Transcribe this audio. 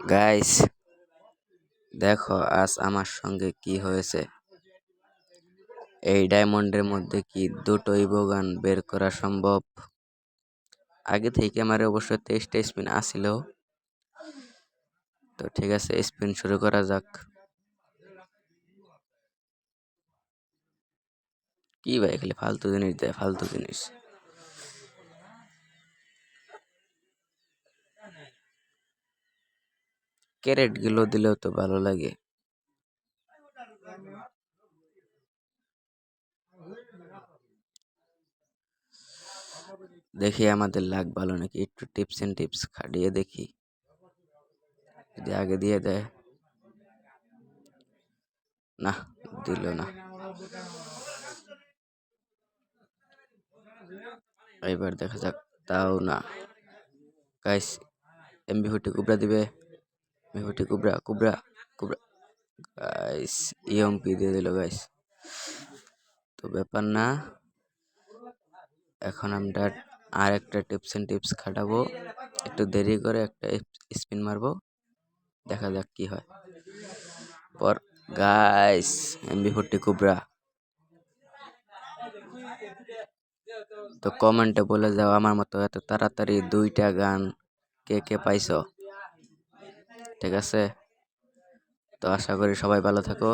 Guys দেখো আজ আমার সঙ্গে কি হয়েছে। এই ডায়মন্ডের মধ্যে কি দুটোই বোগান বের করা সম্ভব? আগে থেকে আমার অবশ্য তেইশটা স্পিন আসিল তো ঠিক আছে, স্পিন শুরু করা যাক। কি ভাই, খালি ফালতু জিনিস দেয় ফালতু জিনিস। ক্যারেটগুলো দিলেও তো ভালো লাগে। দেখি আমাদের লাগ ভালো নাকি? একটু টিপস এন্ড টিপস খাটিয়ে দেখি। যদি আগে দিয়ে দেয়। না, দিল না। এবার দেখা যাক, তাও না। গাইস, এমবি ফুটি কুবরা দিবে। ফুটি কুবরা কুবরা কুবরা গাইস ইএমপি দিয়ে দিল গাইস তো ব্যাপার না এখন আমরা আর একটা টিপস এন্ড টিপস খাটাবো। একটু দেরি করে একটা স্পিন মারবো। দেখা যাক কি হয়। পর গাইস এমবি ফোরটি কুবরা তো কমেন্টে বলে যাও আমার মতো এত তাড়াতাড়ি দুইটা গান কে কে পাইছো? ঠিক আছে? তো আশা করি সবাই ভালো থাকো।